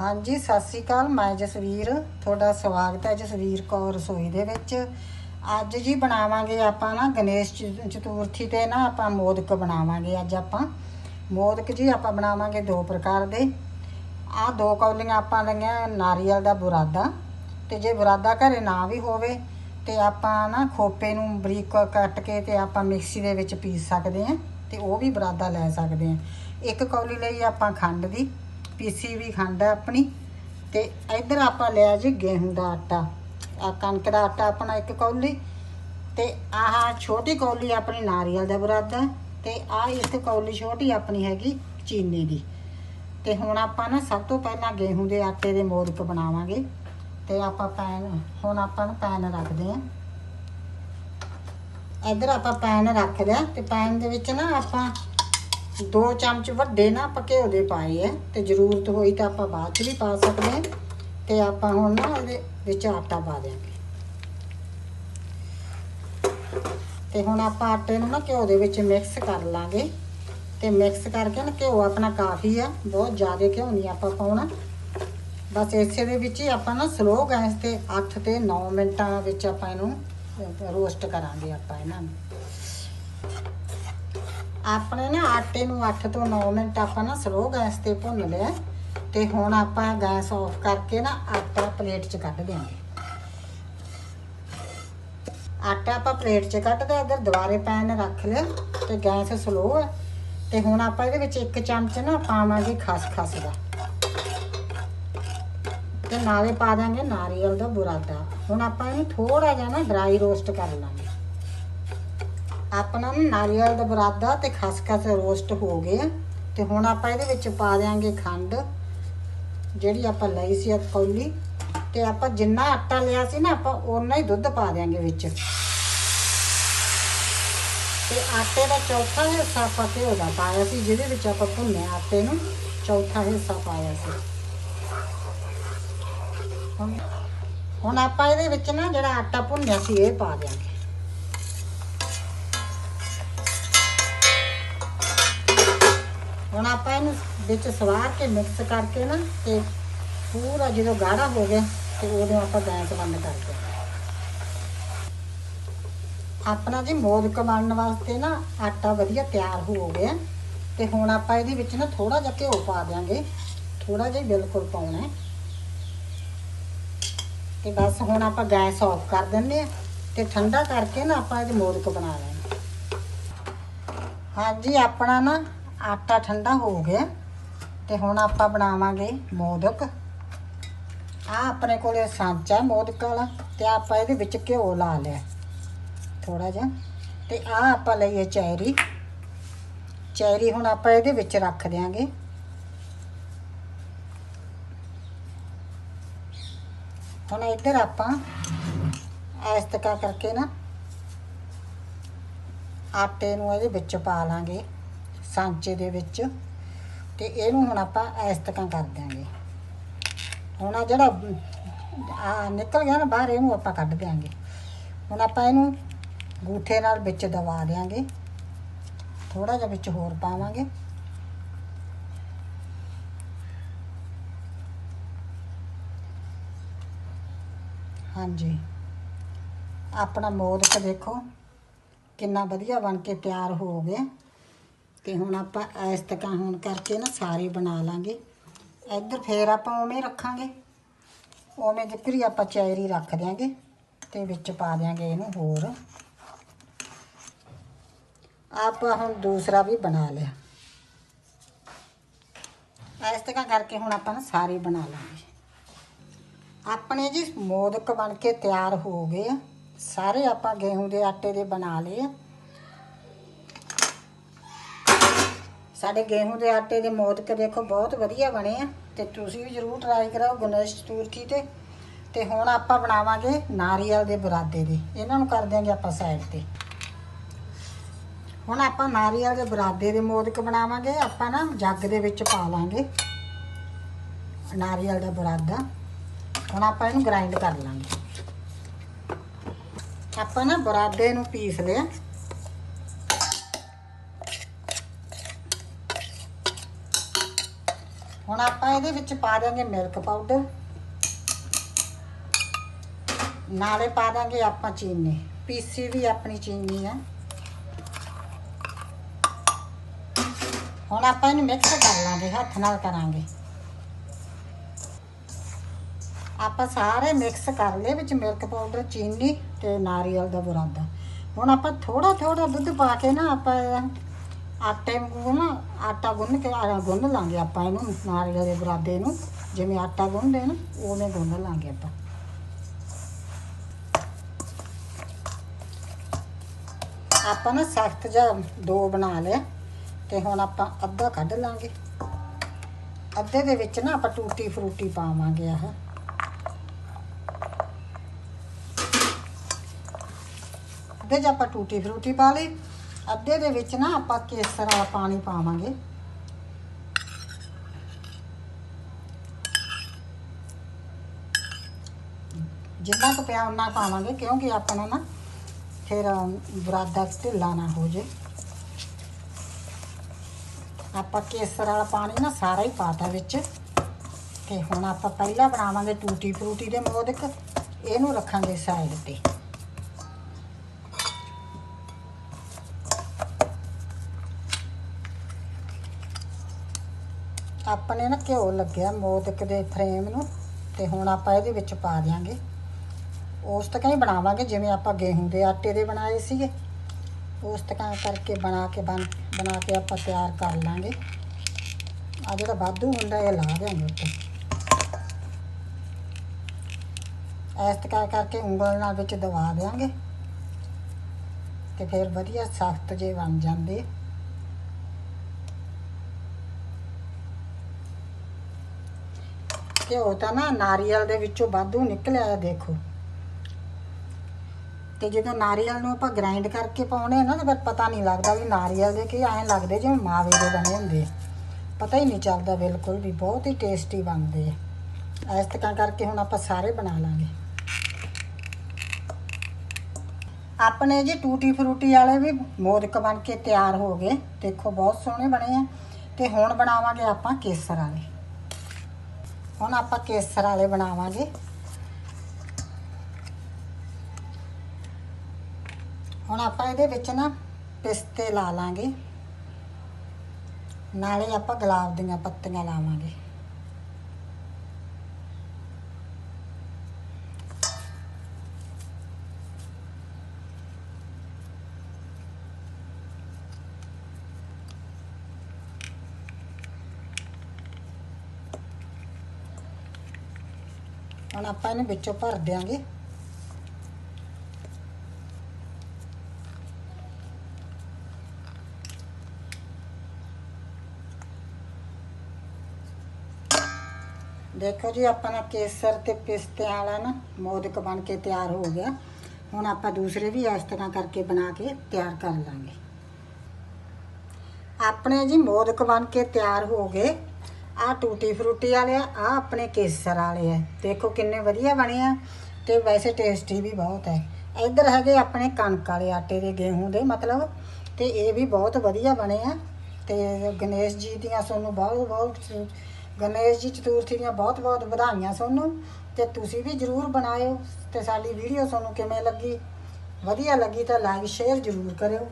ਹਾਂਜੀ, ਸਤਿ ਸ੍ਰੀ ਅਕਾਲ। ਮੈਂ ਜਸਵੀਰ। ਤੁਹਾਡਾ ਸਵਾਗਤ ਹੈ ਜਸਵੀਰ ਕੌਰ ਰਸੋਈ ਦੇ ਵਿੱਚ। ਅੱਜ ਜੀ ਬਣਾਵਾਂਗੇ ਆਪਾਂ ਨਾ ਗਣੇਸ਼ ਚ- ਚਤੁਰਥੀ ਤੇ ਨਾ ਆਪਾਂ ਮੋਦਕ ਬਣਾਵਾਂਗੇ ਅੱਜ ਆਪਾਂ। ਮੋਦਕ ਜੀ ਆਪਾਂ ਬਣਾਵਾਂਗੇ ਦੋ ਪ੍ਰਕਾਰ ਦੇ। ਆਹ ਦੋ ਕੌਲੀਆਂ ਆਪਾਂ ਲਈਆਂ ਨਾਰੀਅਲ ਦਾ ਬੁਰਾਦਾ। ਤੇ ਜੇ ਬੁਰਾਦਾ ਘਰੇ ਨਾ ਵੀ ਹੋਵੇ, ਤੇ ਆਪਾਂ ਨਾ ਖੋਪੇ ਨੂੰ ਬਰੀਕ ਕੱਟ ਕੇ ਤੇ ਆਪਾਂ ਮਿਕਸੀ ਦੇ ਵਿੱਚ ਪੀਸ ਸਕਦੇ ਹਾਂ ਤੇ ਉਹ ਵੀ ਬੁਰਾਦਾ ਲੈ ਸਕਦੇ ਹਾਂ। ਇੱਕ ਕੌਲੀ ਲਈ ਆਪਾਂ ਖੰਡ ਦੀ। ਪੀਸੀ ਵੀ ਖੰਡ ਹੈ ਆਪਣੀ ਤੇ ਇੱਧਰ ਆਪਾਂ ਲਿਆ ਜੀ ਗੇਹੂੰ ਦਾ ਆਟਾ। ਆ ਕਣਕ ਦਾ ਆਟਾ ਆਪਣਾ ਇੱਕ ਕੌਲੀ ਤੇ ਆਹ ਛੋਟੀ ਕੌਲੀ ਆਪਣੀ ਨਾਰੀਅਲ ਦਾ ਬਰਾਦਾ ਤੇ ਆਹ ਇੱਕ ਕੌਲੀ ਛੋਟੀ ਆਪਣੀ ਹੈਗੀ ਚੀਨੀ ਦੀ। ਤੇ ਹੁਣ ਆਪਾਂ ਨਾ ਸਭ ਤੋਂ ਪਹਿਲਾਂ ਗੇਹੂੰ ਦੇ ਆਟੇ ਦੇ ਮੋਦਕ ਬਣਾਵਾਂਗੇ ਤੇ ਆਪਾਂ ਪੈਨ, ਹੁਣ ਆਪਾਂ ਨੂੰ ਪੈਨ ਰੱਖਦੇ ਆਂ ਇੱਧਰ ਆਪਾਂ ਪੈਨ ਰੱਖ ਲਿਆ ਤੇ ਪੈਨ ਦੇ ਵਿੱਚ ਨਾ ਆਪਾਂ ਦੋ ਚਮਚ ਵੱਡੇ ਨਾ ਆਪਾਂ ਘਿਓ ਦੇ ਪਾਏ ਆ, ਤੇ ਜ਼ਰੂਰਤ ਹੋਈ ਤਾਂ ਆਪਾਂ ਬਾਅਦ ਚ ਵੀ ਪਾ ਸਕਦੇ ਹਾਂ ਤੇ ਆਪਾਂ ਹੁਣ ਨਾ ਇਹਦੇ ਵਿੱਚ ਆਟਾ ਪਾ ਦਿਆਂਗੇ। ਤੇ ਹੁਣ ਆਪਾਂ ਆਟੇ ਨੂੰ ਨਾ ਘਿਓ ਦੇ ਵਿੱਚ ਮਿਕਸ ਕਰ ਲਾਂਗੇ, ਤੇ ਮਿਕਸ ਕਰਕੇ ਨਾ ਘਿਓ ਆਪਣਾ ਕਾਫੀ ਆ, ਬਹੁਤ ਜ਼ਿਆਦਾ ਘਿਓ ਨਹੀਂ ਆਪਾਂ ਪਾਉਣਾ। ਬਸ ਇਸੇ ਦੇ ਵਿੱਚ ਹੀ ਆਪਾਂ ਨਾ ਸਲੋ ਗੈਸ ਤੇ 8 ਤੇ 9 ਮਿੰਟਾਂ ਵਿੱਚ ਆਪਾਂ ਇਹਨੂੰ ਰੋਸਟ ਕਰਾਂਗੇ ਆਪਾਂ ਇਹਨਾਂ ਨੂੰ। ਆਪਣੇ ਨਾ ਆਟੇ ਨੂੰ 8 ਤੋਂ 9 ਮਿੰਟ ਆਪਾਂ ਨਾ ਸਲੋ ਗੈਸ ਤੇ ਭੁੰਨ ਲਿਆ ਤੇ ਹੁਣ ਆਪਾਂ ਗੈਸ ਆਫ ਕਰਕੇ ਨਾ ਆਟਾ ਪਲੇਟ 'ਚ ਕੱਢ ਦਿਆਂਗੇ। ਆਟਾ ਆਪਾਂ ਪਲੇਟ 'ਚ ਕੱਢਦੇ ਇਧਰ ਦੁਬਾਰੇ ਪੈਨ ਰੱਖ ਲਿਆ ਤੇ ਗੈਸ ਸਲੋ ਹੈ ਤੇ ਹੁਣ ਆਪਾਂ ਇਹਦੇ ਵਿੱਚ ਇੱਕ ਚਮਚ ਨਾ ਪਾਵਾਂਗੇ ਖਸਖਸ ਦਾ। ਤੇ ਨਾਲੇ ਪਾ ਦਾਂਗੇ ਨਾਰੀਅਲ ਦਾ ਬੁਰਾਦਾ। ਹੁਣ ਆਪਾਂ ਇਹਨੂੰ ਥੋੜਾ ਜਿਹਾ ਨਾ ਡਰਾਈ ਰੋਸਟ ਕਰ ਲਾਂਗੇ। ਆਪਣਾ ਨਾ ਨਾਰੀਅਲ ਦਾ ਬਰਾਦਾ ਤੇ ਖਸਖਸ ਰੋਸਟ ਹੋ ਗਏ। ਆ ਤੇ ਹੁਣ ਆਪਾਂ ਇਹਦੇ ਵਿੱਚ ਪਾ ਦਿਆਂਗੇ ਖੰਡ, ਜਿਹੜੀ ਆਪਾਂ ਲਈ ਸੀ ਇੱਕ ਕੌਲੀ। ਤੇ ਆਪਾਂ ਜਿੰਨਾ ਆਟਾ ਲਿਆ ਸੀ ਨਾ, ਆਪਾਂ ਓਨਾ ਹੀ ਦੁੱਧ ਪਾ ਦਿਆਂਗੇ ਵਿੱਚ। ਤੇ ਆਟੇ ਦਾ ਚੌਥਾ ਹਿੱਸਾ ਆਪਾਂ ਘਿਓ ਦਾ ਪਾਇਆ ਸੀ, ਜਿਹਦੇ ਵਿੱਚ ਆਪਾਂ ਭੁੰਨਿਆ ਆਟੇ ਨੂੰ, ਚੌਥਾ ਹਿੱਸਾ ਪਾਇਆ ਸੀ। ਹੁਣ ਆਪਾਂ ਇਹਦੇ ਵਿੱਚ ਨਾ ਜਿਹੜਾ ਆਟਾ ਭੁੰਨਿਆ ਸੀ, ਇਹ ਪਾ ਦਿਆਂਗੇ। ਹੁਣ ਆਪਾਂ ਇਹਨੂੰ ਵਿੱਚ ਸਵਾਰ ਕੇ ਮਿਕਸ ਕਰਕੇ ਨਾ ਤੇ ਪੂਰਾ ਜਦੋਂ ਗਾੜਾ ਹੋ ਗਿਆ ਤੇ ਉਦੋਂ ਆਪਾਂ ਗੈਸ ਬੰਦ ਕਰ ਦਿਆਂਗੇ ਆਪਣਾ ਜੀ ਮੋਦਕ ਬਣਨ ਵਾਸਤੇ ਨਾ ਆਟਾ ਵਧੀਆ ਤਿਆਰ ਹੋ ਗਿਆ ਤੇ ਹੁਣ ਆਪਾਂ ਇਹਦੇ ਵਿੱਚ ਨਾ ਥੋੜਾ ਜਿਹਾ ਘਿਓ ਪਾ ਦਿਆਂਗੇ। ਥੋੜਾ ਜਿਹਾ ਬਿਲਕੁਲ ਪਾਉਣਾ ਹੈ। ਤੇ ਬਸ ਹੁਣ ਆਪਾਂ ਗੈਸ ਆਫ ਕਰ ਦਿੰਦੇ ਆ ਤੇ ਠੰਡਾ ਕਰਕੇ ਨਾ ਆਪਾਂ ਇਹਦੇ ਮੋਦਕ ਬਣਾ ਲੈਣੇ ਹਾਂਜੀ, ਆਪਣਾ ਨਾ ਆਟਾ ਠੰਡਾ ਹੋ ਗਿਆ ਤੇ ਹੁਣ ਆਪਾਂ ਬਣਾਵਾਂਗੇ ਮੋਦਕ। ਆ ਆਪਣੇ ਕੋਲੇ ਸਾਂਚਾ ਮੋਦਕ ਵਾਲਾ ਤੇ ਆਪਾਂ ਇਹਦੇ ਵਿੱਚ ਘਿਓ ਲਾ ਲਿਆ ਥੋੜਾ ਜਿਹਾ ਤੇ ਆ ਆਪਾਂ ਲਈਏ ਚੈਰੀ। ਚੈਰੀ ਹੁਣ ਆਪਾਂ ਇਹਦੇ ਵਿੱਚ ਰੱਖ ਦਿਆਂਗੇ। ਹੁਣ ਇੱਧਰ ਆਪਾਂ ਇਸ ਤਰ੍ਹਾਂ ਕਰਕੇ ਨਾ ਆਟੇ ਨੂੰ ਇਹਦੇ ਵਿੱਚ ਪਾ ਲਾਂਗੇ। ਸਾਂਚੇ ਦੇ ਵਿੱਚ ਤੇ ਇਹਨੂੰ ਹੁਣ ਆਪਾਂ ਇਸ ਤਰ੍ਹਾਂ ਕਰ ਦਿਆਂਗੇ। ਹੁਣ ਆ ਜਿਹੜਾ ਆ ਨਿਕਲ ਗਿਆ ਨਾ ਬਾਹਰ, ਇਹਨੂੰ ਆਪਾਂ ਕੱਢ ਦਿਆਂਗੇ। ਹੁਣ ਆਪਾਂ ਇਹਨੂੰ ਗੂਠੇ ਨਾਲ ਵਿੱਚ ਦਬਾ ਦਿਆਂਗੇ। ਥੋੜਾ ਜਿਹਾ ਵਿੱਚ ਹੋਰ ਪਾਵਾਂਗੇ। ਹਾਂਜੀ। ਆਪਣਾ ਮੋਦਕ ਦੇਖੋ, ਕਿੰਨਾ ਵਧੀਆ ਬਣ ਕੇ ਤਿਆਰ ਹੋ ਗਿਆ। ਤੇ ਹੁਣ ਆਪਾਂ ਇਸ ਤਰ੍ਹਾਂ ਹੁਣ ਕਰਕੇ ਨਾ ਸਾਰੇ ਬਣਾ ਲਾਂਗੇ। ਇੱਧਰ ਫੇਰ ਆਪਾਂ ਉਵੇਂ ਰੱਖਾਂਗੇ। ਉਵੇਂ ਜਿੱਕਰੀ ਆਪਾਂ ਚੈਰੀ ਰੱਖ ਦਿਆਂਗੇ, ਤੇ ਵਿੱਚ ਪਾ ਦਿਆਂਗੇ ਇਹਨੂੰ ਹੋਰ। ਆਪਾਂ ਹੁਣ ਦੂਸਰਾ ਵੀ ਬਣਾ ਲਿਆ। ਇਸ ਤਰ੍ਹਾਂ ਕਰਕੇ ਹੁਣ ਆਪਾਂ ਨਾ ਸਾਰੇ ਬਣਾ ਲਾਂਗੇ। ਆਪਣੇ ਜੀ ਮੋਦਕ ਬਣ ਕੇ ਤਿਆਰ ਹੋ ਗਏ ਆ। ਸਾਰੇ ਆਪਾਂ ਗੇਹੂੰ ਦੇ ਆਟੇ ਦੇ ਬਣਾ ਲਏ ਆ। ਸਾਡੇ ਗੇਹੂੰ ਦੇ ਆਟੇ ਦੇ ਮੋਦਕ ਦੇਖੋ ਬਹੁਤ ਵਧੀਆ ਬਣੇ ਆ, ਤੇ ਤੁਸੀਂ ਵੀ ਜਰੂਰ ਟਰਾਈ ਕਰਾਓ ਗਣੇਸ਼ ਚਤੁਰਥੀ ਤੇ। ਤੇ ਹੁਣ ਆਪਾਂ ਬਣਾਵਾਂਗੇ ਨਾਰੀਅਲ ਦੇ ਬੁਰਾਦੇ ਦੇ, ਇਹਨਾਂ ਨੂੰ ਕਰ ਦਿਆਂਗੇ ਆਪਾਂ ਸਾਈਡ ਤੇ। ਹੁਣ ਆਪਾਂ ਨਾਰੀਅਲ ਦੇ ਬੁਰਾਦੇ ਦੇ ਮੋਦਕ ਬਣਾਵਾਂਗੇ, ਆਪਾਂ ਨਾ ਜੱਗ ਦੇ ਵਿੱਚ ਪਾ ਲਾਂਗੇ। ਨਾਰੀਅਲ ਦਾ ਬੁਰਾਦਾ। ਹੁਣ ਆਪਾਂ ਇਹਨੂੰ ਗ੍ਰਾਈਂਡ ਕਰ ਲਾਂਗੇ। ਆਪਾਂ ਨਾ ਬਰਾਦੇ ਨੂੰ ਪੀਸ ਲਿਆ। ਹੁਣ ਆਪਾਂ ਇਹਦੇ ਵਿੱਚ ਪਾ ਦਾਂਗੇ ਮਿਲਕ ਪਾਊਡਰ ਨਾਲੇ ਪਾ ਦਾਂਗੇ ਆਪਾਂ ਚੀਨੀ। ਪੀਸੀ ਵੀ ਆਪਣੀ ਚੀਨੀ ਆ। ਹੁਣ ਆਪਾਂ ਇਹਨੂੰ ਮਿਕਸ ਕਰ ਲਾਂਗੇ, ਹੱਥ ਨਾਲ ਕਰਾਂਗੇ। ਆਪਾਂ ਸਾਰੇ ਮਿਕਸ ਕਰ ਲਏ ਵਿੱਚ ਮਿਲਕ ਪਾਊਡਰ ਚੀਨੀ ਤੇ ਨਾਰੀਅਲ ਦਾ ਬੁਰਾਦਾ। ਹੁਣ ਆਪਾਂ ਥੋੜਾ ਥੋੜਾ ਦੁੱਧ ਪਾ ਕੇ ਨਾ ਆਪਾਂ ਇਹਦਾ ਆਟੇ ਨੂੰ ਨਾ ਆਟਾ ਗੁੰਨ ਕੇ ਆ ਗੁੰਨ ਲਾਂਗੇ ਆਪਾਂ ਇਹਨੂੰ, ਨਾਰੀਅਲ ਦੇ ਬੁਰਾਦੇ ਨੂੰ, ਜਿਵੇਂ ਆਟਾ ਗੁੰਨਦੇ ਨਾ ਉਵੇਂ ਗੁੰਨ ਲਾਂਗੇ ਆਪਾਂ। ਆਪਾਂ ਨਾ ਸਖਤ ਜਿਹਾ ਦੋ ਬਣਾ ਲਿਆ ਤੇ ਹੁਣ ਆਪਾਂ ਅੱਧਾ ਕੱਢ ਲਾਂਗੇ। ਅੱਧੇ ਦੇ ਵਿੱਚ ਨਾ ਆਪਾਂ ਟੂਟੀ ਫਰੂਟੀ ਪਾਵਾਂਗੇ ਆਹ। ਅੱਧੇ 'ਚ ਆਪਾਂ ਟੂਟੀ ਫਰੂਟੀ ਪਾ ਲਈ ਅੱਧੇ ਦੇ ਵਿੱਚ ਨਾ ਆਪਾਂ ਕੇਸਰ ਵਾਲਾ ਪਾਣੀ ਪਾਵਾਂਗੇ। ਜਿੰਨਾ ਕੁ ਪਿਆ ਉਹਨਾਂ ਪਾਵਾਂਗੇ, ਕਿਉਂਕਿ ਆਪਣਾ ਨਾ ਫਿਰ ਬਰਾਦਾ ਢਿੱਲਾ ਨਾ ਹੋ ਜੇ। ਆਪਾਂ ਕੇਸਰ ਵਾਲਾ ਪਾਣੀ ਨਾ ਸਾਰਾ ਹੀ ਪਾਤਾ ਵਿੱਚ। ਤੇ ਹੁਣ ਆਪਾਂ ਪਹਿਲਾਂ ਬਣਾਵਾਂਗੇ ਟੂਟੀ ਫਰੂਟੀ ਦੇ ਮੋਦਕ, ਇਹਨੂੰ ਰੱਖਾਂਗੇ ਸਾਈਡ ਤੇ। ਆਪਣੇ ਨਾ ਘਿਓ ਲੱਗਿਆ ਮੋਦਕ ਦੇ ਫਰੇਮ ਨੂੰ ਤੇ ਹੁਣ ਆਪਾਂ ਇਹਦੇ ਵਿੱਚ ਪਾ ਦਿਆਂਗੇ। ਉਸ ਤਰ੍ਹਾਂ ਹੀ ਬਣਾਵਾਂਗੇ, ਜਿਵੇਂ ਆਪਾਂ ਗੇਹੂੰ ਦੇ ਆਟੇ ਦੇ ਬਣਾਏ ਸੀਗੇ। ਉਸ ਤਰ੍ਹਾਂ ਕਰਕੇ ਬਣਾ ਕੇ ਬਣ, ਬਣਾ ਕੇ ਆਪਾਂ ਤਿਆਰ ਕਰ ਲਾਂਗੇ। ਆ ਜਿਹੜਾ ਵਾਧੂ ਹੁੰਦਾ, ਇਹ ਲਾ ਦਿਆਂਗੇ ਉੱਤੇ। ਇਸ ਤਰ੍ਹਾਂ ਕਰਕੇ ਉਂਗਲ ਨਾਲ ਵਿੱਚ ਦਬਾ ਦਿਆਂਗੇ। ਤੇ ਫਿਰ ਵਧੀਆ ਸਖਤ ਜੇ ਬਣ ਜਾਂਦੇ। ਘਿਓ ਤਾਂ ਨਾ ਨਾਰੀਅਲ ਦੇ ਵਿੱਚੋਂ ਵਾਧੂ ਨਿਕਲਿਆ ਹੈ, ਦੇਖੋ। ਤੇ ਜਦੋਂ ਨਾਰੀਅਲ ਨੂੰ ਆਪਾਂ ਗ੍ਰਾਈਂਡ ਕਰਕੇ ਪਾਉਣੇ ਆ ਨਾ, ਤਾਂ ਫਿਰ ਪਤਾ ਨਹੀਂ ਲੱਗਦਾ ਵੀ ਨਾਰੀਅਲ ਦੇ ਕੀ ਐਂ ਲੱਗਦੇ ਜਿਵੇਂ ਮਾਵੇ ਦੇ ਬਣੇ ਹੁੰਦੇ। ਪਤਾ ਹੀ ਨਹੀਂ ਚੱਲਦਾ ਬਿਲਕੁਲ ਵੀ, ਬਹੁਤ ਹੀ ਟੇਸਟੀ ਬਣਦੇ ਆ। ਇਸ ਤਰ੍ਹਾਂ ਕਰਕੇ ਹੁਣ ਆਪਾਂ ਸਾਰੇ ਬਣਾ ਲਾਂਗੇ। ਆਪਣੇ ਜੀ ਟੂਟੀ ਫਰੂਟੀ ਵਾਲੇ ਵੀ ਮੋਦਕ ਬਣ ਕੇ ਤਿਆਰ ਹੋ ਗਏ। ਦੇਖੋ, ਬਹੁਤ ਸੋਹਣੇ ਬਣੇ ਆ। ਤੇ ਹੁਣ ਬਣਾਵਾਂਗੇ ਆਪਾਂ ਕੇਸਰ ਵਾਲੇ। ਹੁਣ ਆਪਾਂ ਕੇਸਰ ਵਾਲੇ ਬਣਾਵਾਂਗੇ। ਹੁਣ ਆਪਾਂ ਇਹਦੇ ਵਿੱਚ ਨਾ ਪਿਸਤੇ ਲਾ ਲਾਂਗੇ। ਨਾਲੇ ਆਪਾਂ ਗੁਲਾਬ ਦੀਆਂ ਪੱਤੀਆਂ ਲਾਵਾਂਗੇ। ਹੁਣ ਆਪਾਂ ਇਹਨੂੰ ਵਿੱਚੋਂ ਭਰ ਦਿਆਂਗੇ। ਦੇਖੋ ਜੀ ਆਪਣਾ ਕੇਸਰ ਤੇ ਪਿਸਤਿਆਂ ਵਾਲਾ ਨਾ ਮੋਦਕ ਬਣ ਕੇ ਤਿਆਰ ਹੋ ਗਿਆ। ਹੁਣ ਆਪਾਂ ਦੂਸਰੇ ਵੀ ਇਸ ਤਰ੍ਹਾਂ ਕਰਕੇ ਬਣਾ ਕੇ ਤਿਆਰ ਕਰ ਲਾਂਗੇ। ਆਪਣੇ ਜੀ ਮੋਦਕ ਬਣ ਕੇ ਤਿਆਰ ਹੋ ਗਏ। ਆ ਟੂਟੀ ਫਰੂਟੀ ਵਾਲੇ ਆ ਆ ਆਪਣੇ ਕੇਸਰ ਵਾਲੇ ਆ। ਦੇਖੋ ਕਿੰਨੇ ਵਧੀਆ ਬਣੇ ਆ ਤੇ ਵੈਸੇ ਟੇਸਟੀ ਵੀ ਬਹੁਤ ਹੈ ਇੱਧਰ ਹੈਗੇ ਆਪਣੇ ਕਣਕ ਵਾਲੇ ਆਟੇ ਦੇ ਗੇਹੂੰ ਦੇ, ਮਤਲਬ ਤੇ ਇਹ ਵੀ ਬਹੁਤ ਵਧੀਆ ਬਣੇ ਆ। ਤੇ ਗਣੇਸ਼ ਜੀ ਦੀਆਂ ਤੁਹਾਨੂੰ ਬਹੁਤ ਬਹੁਤ ਗਣੇਸ਼ ਜੀ ਚਤੁਰਥੀ ਦੀਆਂ ਬਹੁਤ ਬਹੁਤ ਵਧਾਈਆਂ ਤੁਹਾਨੂੰ ਤੇ ਤੁਸੀਂ ਵੀ ਜਰੂਰ ਬਣਾਇਓ ਤੇ ਸਾਡੀ ਵੀਡੀਓ ਤੁਹਾਨੂੰ ਕਿਵੇਂ ਲੱਗੀ, ਵਧੀਆ ਲੱਗੀ ਤਾਂ ਲਾਈਕ ਸ਼ੇਅਰ ਜਰੂਰ ਕਰਿਓ।